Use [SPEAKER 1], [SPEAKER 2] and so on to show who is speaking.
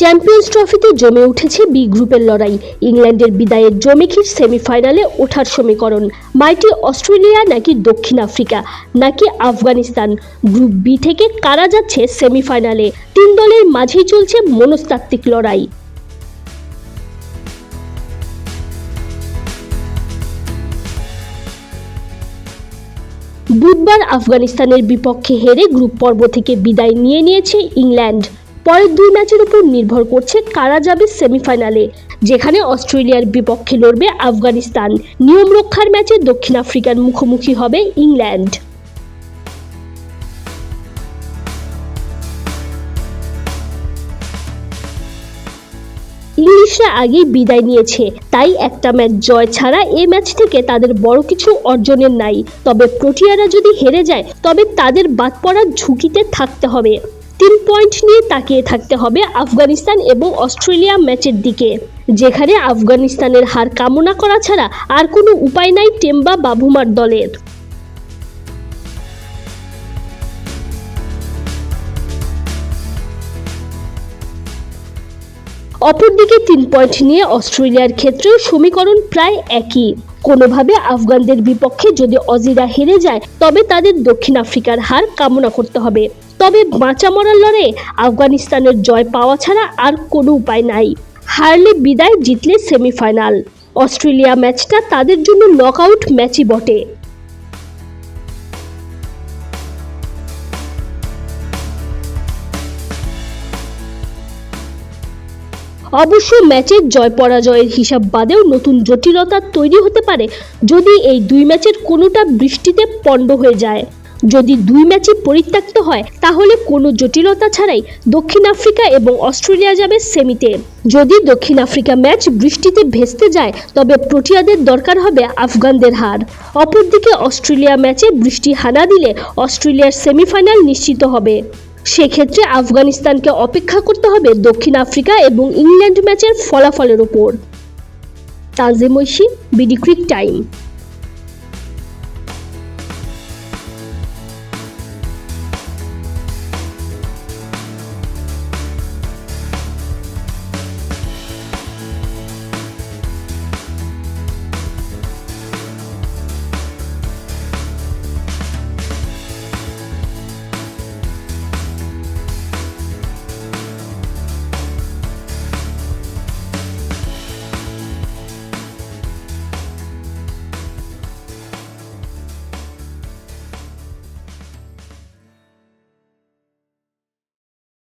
[SPEAKER 1] Champions ট্রফিতে জমে উঠেছে বি গ্রুপের লড়াই। ইংল্যান্ডের বিদায়ের জমেখির সেমিফাইনালে ওঠার সমীকরণ। মাইটি অস্ট্রেলিয়া নাকি দক্ষিণ আফ্রিকা, নাকি আফগানিস্তান? গ্রুপ বি থেকে কারা যাচ্ছে সেমিফাইনালে? তিন দলের মাঝেই চলছে মনস্তাত্ত্বিক লড়াই। বুধবার আফগানিস্তানের বিপক্ষে হেরে গ্রুপ পর্ব থেকে বিদায় নিয়ে নিয়েছে ইংল্যান্ড। পরের দুই ম্যাচের উপর নির্ভর করছে কারা যাবে সেমিফাইনালে, যেখানে অস্ট্রেলিয়ার বিপক্ষে লড়বে আফগানিস্তান। নিয়ম রক্ষার ম্যাচে দক্ষিণ আফ্রিকার মুখোমুখি হবে ইংল্যান্ড। ইংলিশরা আগেই বিদায় নিয়েছে, তাই একটা ম্যাচ জয় ছাড়া এ ম্যাচ থেকে তাদের বড় কিছু অর্জনের নাই। তবে প্রোটিয়ারা যদি হেরে যায়, তবে তাদের বাদ পড়ার ঝুঁকিতে থাকতে হবে। পয়েন্ট নিয়ে তাকিয়ে থাকতে হবে আফগানিস্তান এবং অস্ট্রেলিয়া ম্যাচের দিকে, যেখানে আফগানিস্তানের হার কামনা করা ছাড়া আর কোনো উপায় নাই টেম্বা বাবুমার দলের। অপরদিকে তিন পয়েন্ট নিয়ে অস্ট্রেলিয়ার ক্ষেত্রেও সমীকরণ প্রায় একই। কোনোভাবে আফগানদের বিপক্ষে যদি অজিরা হেরে যায়, তবে তাদের দক্ষিণ আফ্রিকার হার কামনা করতে হবে। তবে বাঁচা মরার লড়াইয়ে আফগানিস্তানের জয় পাওয়া ছাড়া আর কোনো উপায় নাই। হারলে বিদায়, জিতলে সেমিফাইনাল। অস্ট্রেলিয়া ম্যাচটা তাদের জন্য নকআউট ম্যাচই বটে। অবশ্য ম্যাচের জয় পরাজয়ের হিসাব বাদেও নতুন জটিলতা তৈরি হতে পারে যদি এই দুই ম্যাচের কোনোটা বৃষ্টিতে পণ্ড হয়ে যায়। যদি দুই ম্যাচই পরিত্যক্ত হয়, তাহলে কোনো জটিলতা ছাড়াই দক্ষিণ আফ্রিকা এবং অস্ট্রেলিয়া যাবে সেমিতে। যদি দক্ষিণ আফ্রিকা ম্যাচ বৃষ্টিতে ভেস্তে যায়, তবে প্রোটিয়াদের দরকার হবে আফগানদের হার। অপরদিকে অস্ট্রেলিয়া ম্যাচে বৃষ্টি হানা দিলে অস্ট্রেলিয়ার সেমিফাইনাল নিশ্চিত হবে। সেক্ষেত্রে আফগানিস্তানকে অপেক্ষা করতে হবে দক্ষিণ আফ্রিকা এবং ইংল্যান্ড ম্যাচের ফলাফলের ওপর। Tanzim Oishi, BD cric time.